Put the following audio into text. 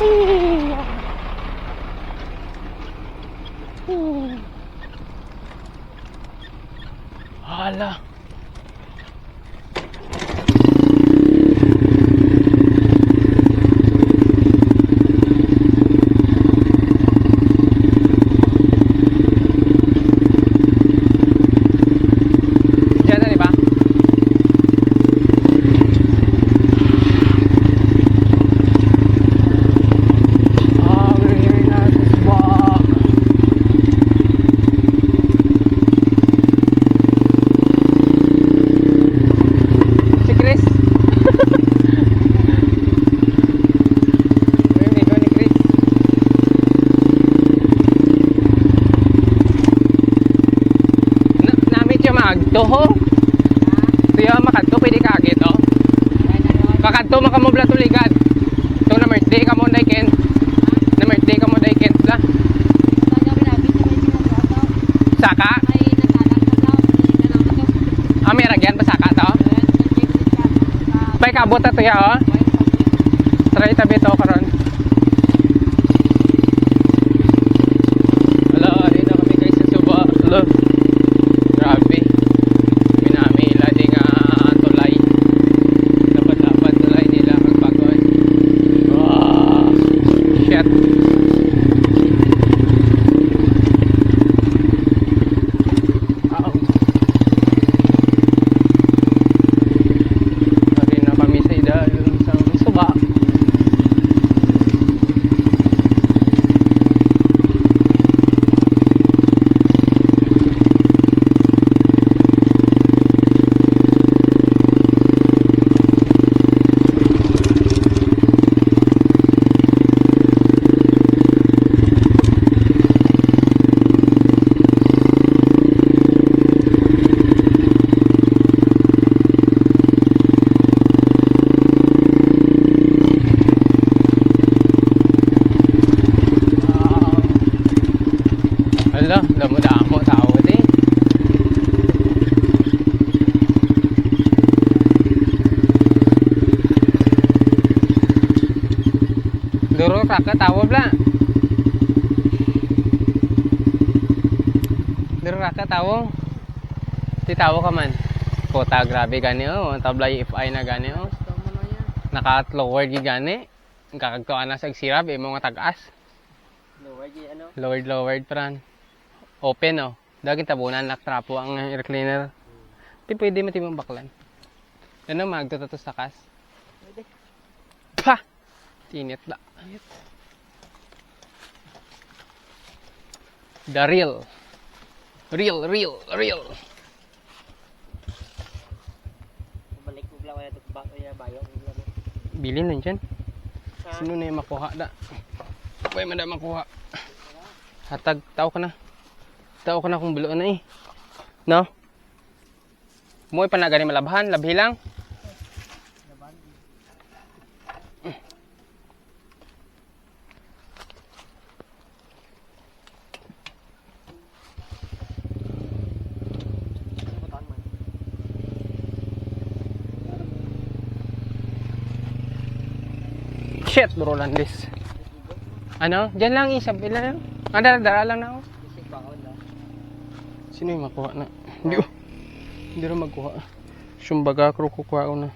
Iya. Hmm. Hala. Namit yung maagto ho. Tuyo makadto pwede ka agit oh. Kakadto makamubla tuligad. Ito na birthday ka mo dai ken. Na birthday ka mo dai ken la. Saka, ami ragyan pa saka to. Pay kabot ta tuya oh. Try tabi to Hala, damo-damo tao di. Duro ka ka tawo bla. Duro ka ka tawo. Ti tawo ka man. Kota grabe gani oh, tablay if I na gani oh. Naka-lower gi gani. Kakagtuan na sa sirap imo nga tag-as. Lowered, lowered pran. Open oh. Daging tabunan naktrapo ang air cleaner. Di pwede matimang baklan. Ano magtutatos sa kas? Pwede. Pa! Tinit. Ayot. The real. Real, real, real. Balik ko lang kaya ito ba kaya bayo. Bilin lang dyan. Sino na yung makuha da? Pwede man da makuha. Hatag, tao ka na. Tao ka na kung bulo na eh. No? Mo pa na gani malabhan, labhi lang. Shit, bro landis. Ano? Diyan lang isa, bila lang. Ah, dara, dara lang na ako. Isip pa. Sino yung makuha na? Hindi ko. Hindi rin magkuha. Sumbaga, kro kukuha ko na.